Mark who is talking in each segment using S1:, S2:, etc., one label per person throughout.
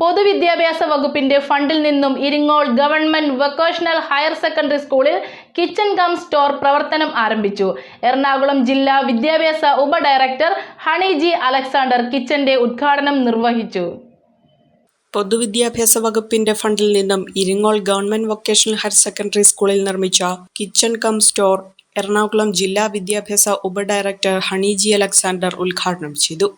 S1: പൊതുവിദ്യാഭ്യാസ വകുപ്പിന്റെ ഫണ്ടിൽ നിന്നും Iringol government vocational higher secondary സ്കൂളിൽ കിച്ചൺ കം സ്റ്റോർ പ്രവർത്തനം ആരംഭിച്ചു. എറണാകുളം ജില്ലാ വിദ്യാഭ്യാസ ഉപഡയറക്ടർ ഹണി ജി അലക്സാണ്ടർ കിച്ചന്റെ ഉദ്ഘാടനം നിർവഹിച്ചു.
S2: പൊതുവിദ്യാഭ്യാസ വകുപ്പിന്റെ ഫണ്ടിൽ നിന്നും Iringol government vocational higher secondary സ്കൂളിൽ നിർമ്മിച്ച കിച്ചൺ കം സ്റ്റോർ എറണാകുളം ജില്ലാ വിദ്യാഭ്യാസ ഉപഡയറക്ടർ ഹണി ജി അലക്സാണ്ടർ ഉദ്ഘാടനം ചെയ്തു.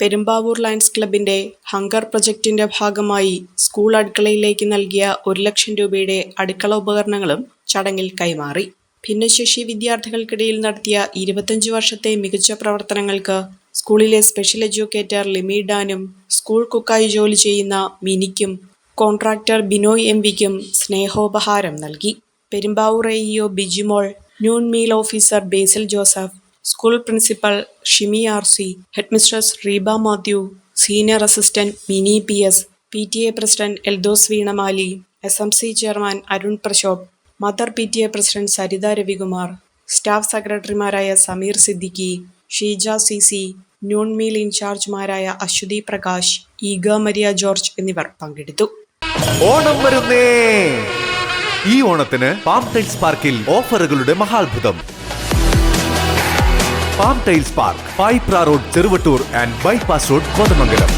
S2: പെരുമ്പാവൂർ ലയൺസ് ക്ലബിന്റെ ഹങ്കർ പ്രൊജക്ടിന്റെ ഭാഗമായി സ്കൂൾ അടുക്കളയിലേക്ക് നൽകിയ ഒരു ലക്ഷം രൂപയുടെ അടുക്കള ഉപകരണങ്ങളും ചടങ്ങിൽ കൈമാറി. ഭിന്നശേഷി വിദ്യാർത്ഥികൾക്കിടയിൽ നടത്തിയ ഇരുപത്തഞ്ച് വർഷത്തെ മികച്ച പ്രവർത്തനങ്ങൾക്ക് സ്കൂളിലെ സ്പെഷ്യൽ എഡ്യൂക്കേറ്റർ ലിമിഡാനും സ്കൂൾ കുക്കായി ജോലി ചെയ്യുന്ന മിനിക്കും കോൺട്രാക്ടർ ബിനോയ് എം വിക്കും സ്നേഹോപഹാരം നൽകി. Perumbavoor A E O Bijimol noon meal officer Basil Joseph school principal Shimi R C headmistress Reeba Mathew senior assistant Mini P S P T A president Eldhose Veenamali S M C chairman Arun Prashob mother P T A president Saritha Ravikumar staff സെക്രട്ടറിമാരായ Sameer Siddiqui Sheeja C C noon meal ഇൻചാർജുമാരായ Aswathy Prakash Iga Maria George എന്നിവർ പങ്കെടുത്തു.
S3: ഓണം വരുന്നേ. ഈ ഓണത്തിന് palm tiles പാർക്കിൽ ഓഫറുകളുടെ മഹാത്ഭുതം. Palm tiles park Payipra road Cheruvattoor and bypass road Kothamangalam